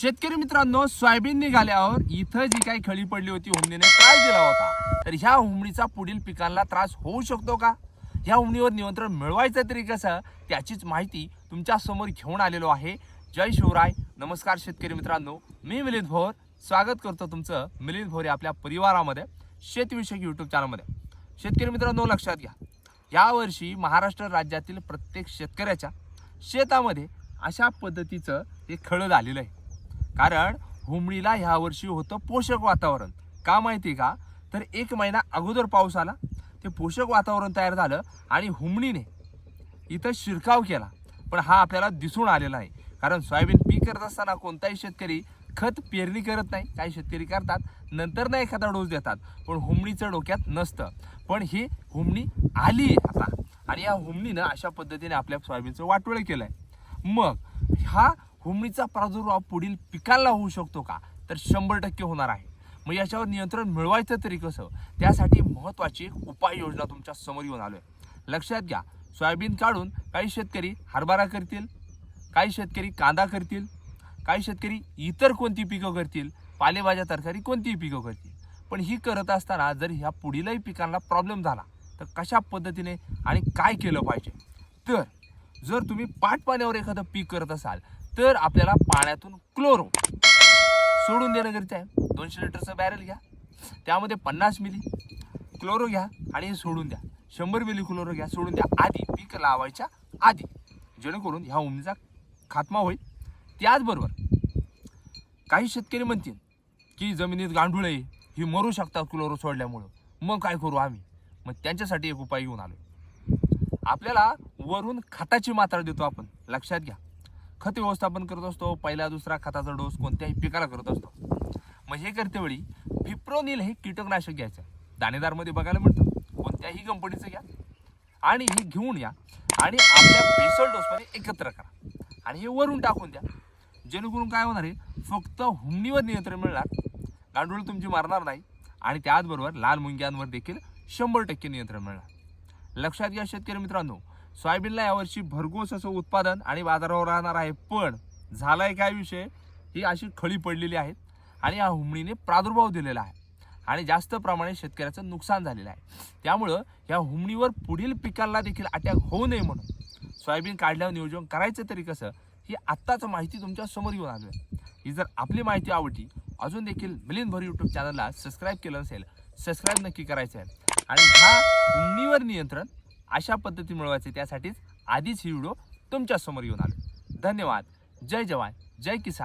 शेतकरी मित्रांनो सोयाबीन निघाल्यावर इथं जी काही खळी पडली होती हुमणीने त्रास दिला होता. तर ह्या हुमणीचा पुढील पिकांना त्रास होऊ शकतो का? ह्या हुमणीवर नियंत्रण मिळवायचं तरी कसं? त्याचीच माहिती तुमच्यासमोर घेऊन आलेलो आहे. जय शिवराय. नमस्कार शेतकरी मित्रांनो. मी मिलिंद भोर. स्वागत करतो तुमचं मिलिंद भोर आपल्या परिवारामध्ये शेतीविषयक यूट्यूब चॅनलमध्ये शेतकरी मित्रांनो लक्षात घ्या. यावर्षी महाराष्ट्र राज्यातील प्रत्येक शेतकऱ्याच्या शेतामध्ये अशा पद्धतीचं हे खळं झालेलं आहे. कारण हुमणीला ह्या वर्षी होतं पोषक वातावरण. का माहिती का? तर एक महिना अगोदर पाऊस आला ते पोषक वातावरण तयार झालं आणि हुमणीने इथं शिरकाव केला. पण हा आपल्याला दिसून आलेला आहे कारण सोयाबीन पीक करत असताना कोणताही शेतकरी खत पेरणी करत नाही. काही शेतकरी करतात नंतर ना एखादा डोस देतात. पण हुमणीचं डोक्यात नसतं. पण ही हुमणी आली आता. आणि या हुमणीनं अशा पद्धतीने आपल्या सोयाबीनचं वाटोळं केलं आहे मग हा हुमणीचा प्रादुर्भाव पुढील पिकांना होऊ शकतो का? तर शंभर टक्के होणार आहे. मग याच्यावर नियंत्रण मिळवायचं तरी कसं? त्यासाठी महत्त्वाची एक उपाययोजना तुमच्यासमोर येऊन आहे लक्षात घ्या सोयाबीन काढून काही शेतकरी हरभरा करतील काही शेतकरी कांदा करतील काही शेतकरी इतर कोणती पिकं करतील पालेभाज्या तरकारी कोणतीही पिकं करतील. पण ही करत असताना जर ह्या पुढीलही पिकांना प्रॉब्लेम झाला तर कशा पद्धतीने आणि काय केलं पाहिजे? तर जर तुम्ही पाट पाण्यावर एखादं पीक करत असाल तर आपल्याला पाण्यातून क्लोरो सोडून देणं गरजेचं आहे. दोनशे लिटरचं बॅरल घ्या. त्यामध्ये पन्नास मिली क्लोरो घ्या आणि सोडून द्या. शंभर मिली क्लोरो घ्या सोडून द्या. आधी पीक लावायच्या आधी. जेणेकरून ह्या उमनीचा खात्मा होईल. त्याचबरोबर काही शेतकरी म्हणतील की जमिनीत गांडूळ आहे ही मरू शकतात क्लोरो सोडल्यामुळं. मग काय करू आम्ही? मग त्यांच्यासाठी एक उपाय घेऊन आलो आपल्याला वरून खताची मात्रा देतो आपण. लक्षात घ्या. खत व्यवस्थापन करत असतो पहिला दुसरा खताचा डोस कोणत्याही पिकाला करत असतो. मग हे करतेवेळी फिप्रोनिल हे कीटकनाशक घ्यायचं. दाणेदारमध्ये बघायला मिळतं. कोणत्याही कंपनीचं घ्या आणि हे घेऊन या आणि आपल्या बेसल डोसमध्ये एकत्र करा. आणि हे वरून टाकून द्या. जेणेकरून काय होणार आहे फक्त हुमणीवर नियंत्रण मिळणार. गांडूळ तुमची मारणार नाही. आणि त्याचबरोबर लाल मुंग्यांवर देखील शंभर टक्के नियंत्रण मिळणार. लक्षात घ्या शेतकरी मित्रांनो सोयाबीनला यावर्षी भरघोस असं उत्पादन आणि बाजारावर राहणार आहे. पण झालाय काय विषय? ही अशी खळी पडलेली आहेत आणि या हुमणीने प्रादुर्भाव दिलेला आहे आणि जास्त प्रमाणे शेतकऱ्याचं नुकसान झालेलं आहे. त्यामुळं या हुमणीवर पुढील पिकांना देखील अटॅक होऊ नये म्हणून सोयाबीन काढल्यावर नियोजन करायचं तरी कसं? ही आत्ताच माहिती तुमच्यासमोर येऊन आली आहे. ही जर आपली माहिती आवडली अजून देखील मिलिंद भर यूट्यूब चॅनलला सबस्क्राईब केलं नसेल सबस्क्राईब नक्की करायचं आहे. आणि ह्या हुमणीवर नियंत्रण अशा पद्धती मिळवायचे त्यासाठीच आधीच ही व्हिडिओ तुमच्यासमोर येऊन आलो. धन्यवाद. जय जवान. जय किसान.